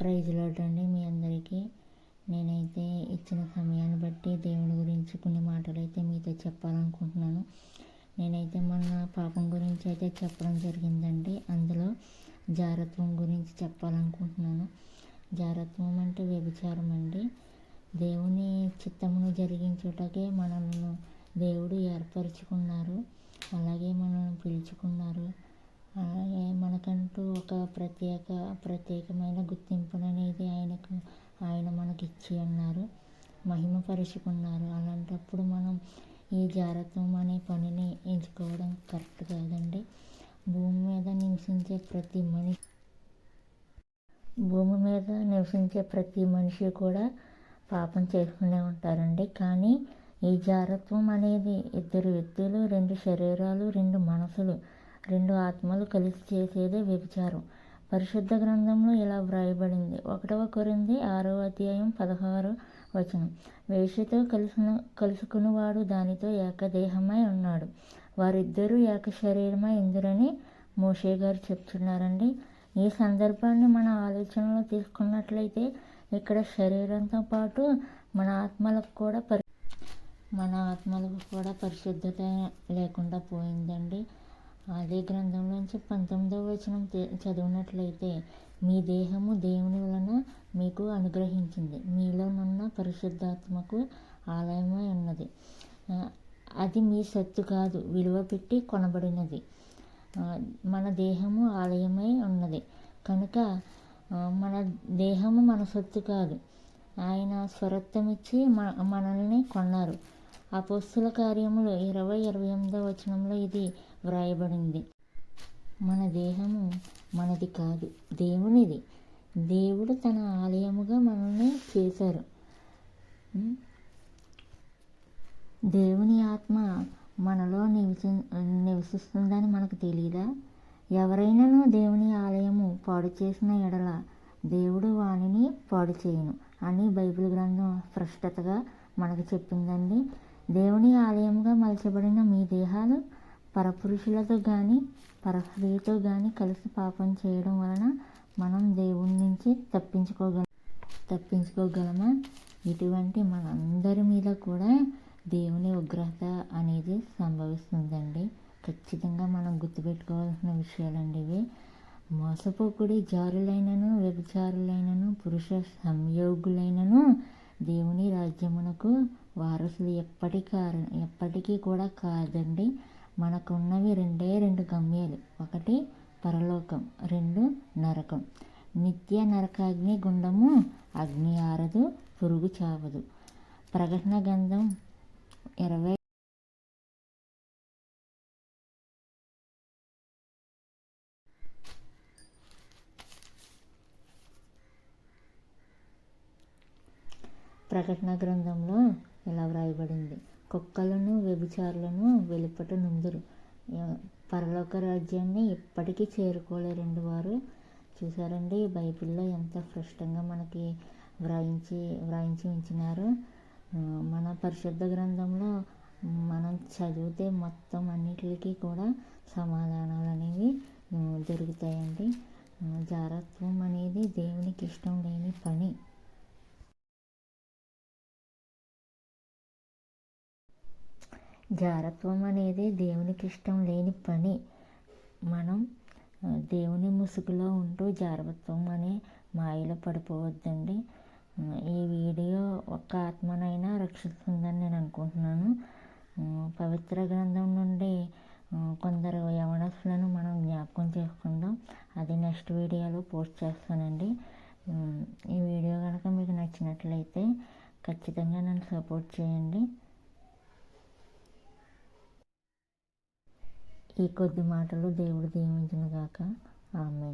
Praise అండి మీ అందరికీ. నేనైతే ఇచ్చిన సమయాన్ని బట్టి దేవుడి గురించి కొన్ని మాటలు అయితే మీతో చెప్పాలనుకుంటున్నాను. నేనైతే మొన్న పాపం గురించి అయితే చెప్పడం జరిగిందండి. అందులో జారత్వం గురించి చెప్పాలనుకుంటున్నాను. జారత్వం అంటే వ్యభిచారం అండి. దేవుని చిత్తమును జరిగించుటకే మనల్ని దేవుడు ఏర్పరచుకున్నారు. అలాగే మనల్ని పిలుచుకున్నారు. మనకంటూ ఒక ప్రత్యేక ప్రత్యేకమైన గుర్తింపుననేది ఆయనకు ఆయన మనకి ఇచ్చి ఉన్నారు. మహిమపరుచుకున్నారు అలాంటప్పుడు మనం ఈ జారత్వం అనే పనిని ఎంచుకోవడం కరెక్ట్ కాదండి. భూమి మీద నివసించే ప్రతి మనిషి భూమి మీద నివసించే ప్రతి మనిషి కూడా పాపం చేసుకునే ఉంటారండి. కానీ ఈ జారత్వం అనేది ఇద్దరు వ్యక్తులు రెండు శరీరాలు రెండు మనసులు రెండు ఆత్మలు కలిసి చేసేదే వ్యభిచారం. పరిశుద్ధ గ్రంథంలో ఇలా వ్రాయబడింది. ఒకటవ కొరింది ఆరో అధ్యాయం పదహారు వచనం. వేషతో కలిసిన కలుసుకునివాడు దానితో ఏకదేహమై ఉన్నాడు. వారిద్దరూ ఏక శరీరమై ఇందురని మోషే గారు చెప్తున్నారండి. ఈ సందర్భాన్ని మన ఆలోచనలో తీసుకున్నట్లయితే ఇక్కడ శరీరంతో పాటు మన ఆత్మలకు కూడా పరి మన ఆత్మలకు కూడా పరిశుద్ధత లేకుండా పోయిందండి. అదే గ్రంథంలోంచి పంతొమ్మిదవ వచనం చదివినట్లయితే మీ దేహము దేవుని వలన మీకు అనుగ్రహించింది. మీలోనున్న పరిశుద్ధాత్మకు ఆలయమై ఉన్నది. అది మీ సత్తు కాదు. విలువ పెట్టి కొనబడినది. మన దేహము ఆలయమై ఉన్నది. కనుక మన దేహము మన సొత్తు కాదు. ఆయన స్వరత్వం ఇచ్చి మనల్ని కొన్నారు. అపోస్తుల కార్యములు ఇరవై ఇరవై ఎనిమిదో వచనంలో ఇది వ్రాయబడింది. మన దేహము మనది కాదు దేవునిది. దేవుడు తన ఆలయముగా మనల్ని చేశారు. దేవుని ఆత్మ మనలో నివసి నివసిస్తుందని మనకు తెలియదా ఎవరైనాను దేవుని ఆలయము పాడు చేసిన ఎడల దేవుడు వాణిని పాడు చేయను అని బైబిల్ గ్రంథం స్పష్టతగా మనకు చెప్పిందండి. దేవుని ఆలయంగా మలచబడిన మీ దేహాలు పరపురుషులతో కానీ పరస్త్రీతో కానీ కలిసి పాపం చేయడం వలన మనం దేవుని నుంచి తప్పించుకోగల తప్పించుకోగలమా? ఇటువంటి మనందరి మీద కూడా దేవుని ఉగ్రత అనేది సంభవిస్తుందండి. ఖచ్చితంగా మనం గుర్తుపెట్టుకోవాల్సిన విషయాలండి ఇవి. మోసపోకుడి జారులైనను వ్యభిచారులైనను పురుష సంయోగులైనను దేవుని రాజ్యమునకు వారసులు ఎప్పటికీ ఎప్పటికీ కూడా కాదండి. మనకున్నవి రెండే రెండు గమ్యాలు. ఒకటి పరలోకం రెండు నరకం. నిత్య నరకాగ్ని గుండము అగ్ని ఆరదు పురుగు చావదు. ప్రకటన గంధం ఇరవై ప్రకటన గ్రంథంలో ఇలా వ్రాయబడింది. కుక్కలను వ్యభిచారులను వెలుపట నుందురు. పరలోక రాజ్యాన్ని ఇప్పటికీ చేరుకోలేరండి వారు. చూసారండి బైబిల్లో ఎంత స్పష్టంగా మనకి వ్రాయించి వ్రాయించి ఉంచినారు. మన పరిశుద్ధ గ్రంథంలో మనం చదివితే మొత్తం అన్నిటికీ కూడా సమాధానాలు అనేవి దొరుకుతాయండి. జారత్వం అనేది దేవునికి ఇష్టం లేని పని. జారత్వం అనేది దేవునికి ఇష్టం లేని పని. మనం దేవుని ముసుగులో ఉంటూ జారత్వం అనే మాయలో పడిపోవద్దండి. ఈ వీడియో ఒక్క ఆత్మనైనా రక్షిస్తుందని నేను అనుకుంటున్నాను. పవిత్ర గ్రంథం నుండి కొందరు యవనస్తులను మనం జ్ఞాపకం చేసుకుందాం. అది నెక్స్ట్ వీడియోలో పోస్ట్ చేస్తానండి. ఈ వీడియో కనుక మీకు నచ్చినట్లయితే ఖచ్చితంగా నన్ను సపోర్ట్ చేయండి. ఈ కొద్ది మాటలు దేవుడు దీవించిన గాక ఆమె